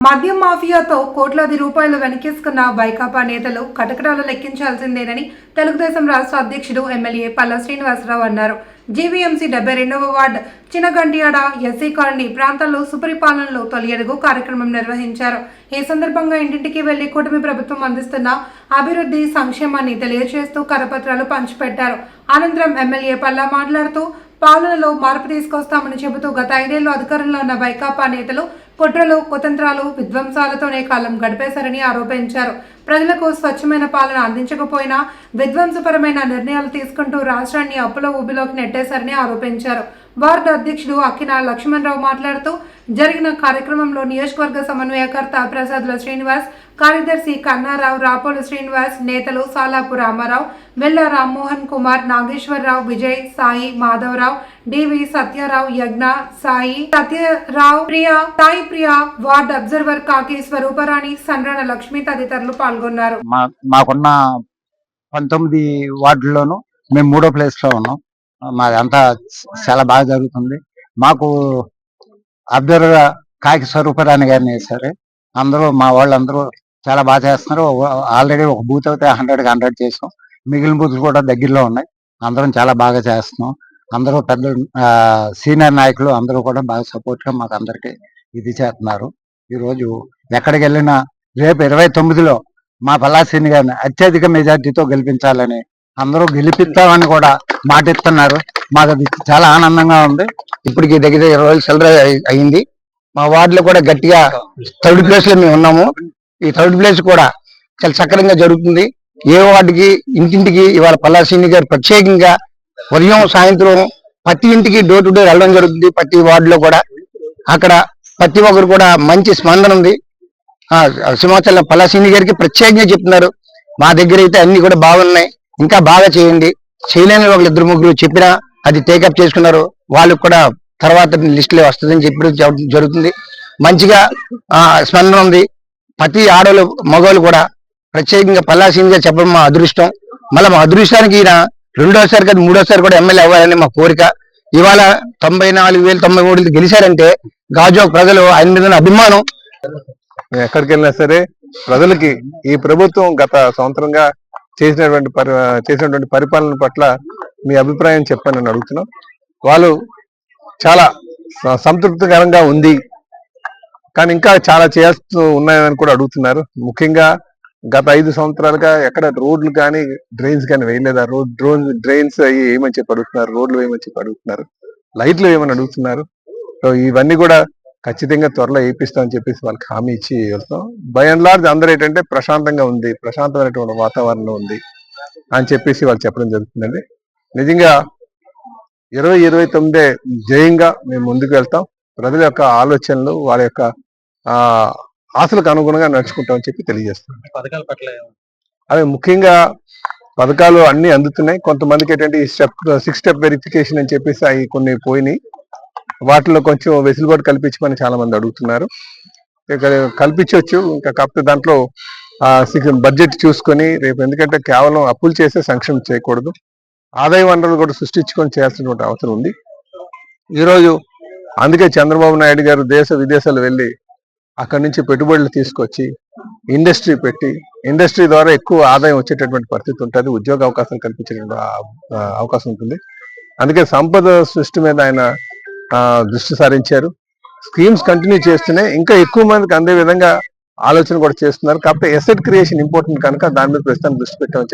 మద్యం మాఫియాతో కోట్లాది రూపాయలు వెనకేసుకున్న వైకాపా నేతలు కటకటాలు లెక్కించాల్సిందేనని తెలుగుదేశం రాష్ట్ర అధ్యక్షుడు ఎమ్మెల్యే పల్లా శ్రీనివాసరావు అన్నారు. జీవీఎంసీ డెబ్బై రెండవ వార్డ్ చినగంటియాడ ఎస్సీ కాలనీ ప్రాంతాల్లో సుపరిపాలనలో తొలి అడుగు కార్యక్రమం నిర్వహించారు. ఈ సందర్భంగా ఇంటింటికి వెళ్ళి కూటమి ప్రభుత్వం అందిస్తున్న అభివృద్ధి సంక్షేమాన్ని తెలియజేస్తూ కరపత్రాలు పంచిపెట్టారు. అనంతరం ఎమ్మెల్యే పల్లా మాట్లాడుతూ పాలనలో మార్పు తీసుకొస్తామని చెబుతూ గత ఐదేళ్ళు అధికారంలో ఉన్న వైకాపా నేతలు కుట్రలు కుతంత్రాలు విధ్వంసాలతోనే కాలం గడిపేశారని ఆరోపించారు. ప్రజలకు స్వచ్ఛమైన పాలన అందించకపోయినా విధ్వంసపరమైన నిర్ణయాలు తీసుకుంటూ రాష్ట్రాన్ని అప్పుల ఊబిలోకి నెట్టేశారని ఆరోపించారు. వార్డు అధ్యక్షుడు అక్కిన లక్ష్మణరావు మాట్లాడుతూ జరిగిన కార్యక్రమంలో నియోజకవర్గ సమన్వయకర్త ప్రసాద్ల శ్రీనివాస్ కార్యదర్శి కన్నారావు రాపోలు శ్రీనివాస్ నేతలు Salapu Ramarao Vella Rammohan Kumar Nageswararao Vijay Sai Madhavarao D V Satyarao Yagna Sai Satyarao Priya Sai Priya ward observer Kaki Swaruparani Sandrana Lakshmi తదితరులు పాల్గొన్నారు. మాకున్న పంతొమ్మిది వార్డుల్లోనూ మేము మూడో ప్లేస్లో ఉన్నాం. మాది అంతా చాలా బాగా జరుగుతుంది. మాకు అబ్జర్వర్ కాకి స్వరూపరాణి గారిని వేశారు. అందరూ మా వాళ్ళందరూ చాలా బాగా చేస్తున్నారు. ఆల్రెడీ ఒక బూత్ అయితే హండ్రెడ్ హండ్రెడ్ చేసాం. మిగిలిన బూత్లు కూడా దగ్గరలో ఉన్నాయి. అందరం చాలా బాగా చేస్తున్నాం. అందరూ పెద్ద సీనియర్ నాయకులు అందరూ కూడా బాగా సపోర్ట్గా మాకు అందరికి ఇది చేస్తున్నారు. ఈ రోజు ఎక్కడికి వెళ్ళినా రేపు ఇరవై తొమ్మిదిలో మా పల్లాసీని గారిని అత్యధిక మెజార్టీతో గెలిపించాలని అందరూ గెలిపిస్తామని కూడా మాటిస్తున్నారు. మాకు అది చాలా ఆనందంగా ఉంది. ఇప్పటికి దగ్గర ఇరవై రోజులు సెలబ్రేట్ అయింది మా వార్డులో కూడా గట్టిగా థర్డ్ ప్లేస్లో మేము ఉన్నాము. ఈ థర్డ్ ప్లేస్ కూడా చాలా సక్రమంగా జరుగుతుంది. ఏ వార్డుకి ఇంటింటికి ఇవాళ పల్లాసీని గారు ప్రత్యేకంగా ఉదయం సాయంత్రం ప్రతి ఇంటికి డోర్ టు డోర్ వెళ్ళడం జరుగుతుంది ప్రతి వార్డులో కూడా. అక్కడ ప్రతి ఒక్కరు కూడా మంచి స్పందన ఉంది. ఆ, సింహాచలం పల్లాసీని గారికి ప్రత్యేకంగా చెప్తున్నారు. మా దగ్గర అయితే అన్ని కూడా బాగున్నాయి. ఇంకా బాగా చేయండి. చేయలేని వాళ్ళు ఇద్దరు ముగ్గురు చెప్పినా అది టేకప్ చేసుకున్నారు. వాళ్ళకి కూడా తర్వాత లిస్ట్ వస్తుందని చెప్పి జరుగుతుంది. మంచిగా ఆ, స్పందన ఉంది. ప్రతి ఆడవాళ్ళు మగవాళ్ళు కూడా ప్రత్యేకంగా పల్లాసీనిగా చెప్పడం మా అదృష్టం. మళ్ళీ మా అదృష్టానికి ఈయన రెండోసారి కాదు మూడోసారి కూడా ఎమ్మెల్యే అవ్వాలని మా కోరిక. ఇవాళ తొంభై నాలుగు వేలు తొంభై మూడు గెలిచారంటే గాజువాక ప్రజలు ఆయన మీద అభిమానం. ఎక్కడికి వెళ్ళినా సరే ప్రజలకి ఈ ప్రభుత్వం గత సంవత్సరంగా చేసినటువంటి పరి చేసినటువంటి పరిపాలన పట్ల మీ అభిప్రాయం చెప్పని నన్ను అడుగుతున్నాం. వాళ్ళు చాలా స- సంతృప్తికరంగా ఉంది. కానీ ఇంకా చాలా చేస్తూ ఉన్నాయని కూడా అడుగుతున్నారు. ముఖ్యంగా గత ఐదు సంవత్సరాలుగా ఎక్కడ రోడ్లు కానీ డ్రైన్స్ కానీ వేయలేదా? రోడ్ డ్రోన్ డ్రైన్స్ అవి ఏమని చెప్పి అడుగుతున్నారు? రోడ్లు వేయమని చెప్పి అడుగుతున్నారు. లైట్లు ఏమని అడుగుతున్నారు. సో ఇవన్నీ కూడా ఖచ్చితంగా త్వరలో వేయిస్తామని చెప్పేసి వాళ్ళకి హామీ ఇచ్చి వెళ్తాం బై అండ్ లార్జ్ అందరూ ఏంటంటే ప్రశాంతంగా ఉంది. ప్రశాంతమైనటువంటి వాతావరణం ఉంది అని చెప్పేసి వాళ్ళు చెప్పడం జరుగుతుందండి. నిజంగా ఇరవై ఇరవై తొమ్మిదే జయంగా మేము ముందుకు వెళ్తాం. ప్రజల యొక్క ఆలోచనలు వాళ్ళ యొక్క ఆ ఆశలకు అనుగుణంగా నడుచుకుంటామని చెప్పి తెలియజేస్తాం పథకాల పట్ల అవి ముఖ్యంగా పథకాలు అన్ని అందుతున్నాయి. కొంతమందికి ఏంటంటే ఈ స్టెప్ సిక్స్ స్టెప్ వెరిఫికేషన్ అని చెప్పేసి అవి కొన్ని పోయినాయి. వాటిలో కొంచెం వెసులుబాటు కల్పించమని చాలా మంది అడుగుతున్నారు కల్పించవచ్చు. ఇంకా కాకపోతే దాంట్లో బడ్జెట్ చూసుకొని రేపు ఎందుకంటే కేవలం అప్పులు చేసే సంక్షేమం చేయకూడదు. ఆదాయ వనరులు కూడా సృష్టించుకొని చేయాల్సినటువంటి అవసరం ఉంది. ఈరోజు అందుకే చంద్రబాబు నాయుడు గారు దేశ విదేశాలు వెళ్ళి అక్కడి నుంచి పెట్టుబడులు తీసుకొచ్చి ఇండస్ట్రీ పెట్టి ఇండస్ట్రీ ద్వారా ఎక్కువ ఆదాయం వచ్చేటటువంటి పరిస్థితి ఉంటుంది. ఉద్యోగ అవకాశం కల్పించేటువంటి అవకాశం ఉంటుంది. అందుకే సంపద సృష్టి మీద ఆయన ఆ, దృష్టి సారించారు. స్కీమ్స్ కంటిన్యూ చేస్తూనే ఇంకా ఎక్కువ మందికి అందే విధంగా ఆలోచన కూడా చేస్తున్నారు. కాకపోతే ఎసెట్ క్రియేషన్ ఇంపార్టెంట్ కనుక దాని మీద ప్రస్తుతానికి దృష్టి పెట్టామని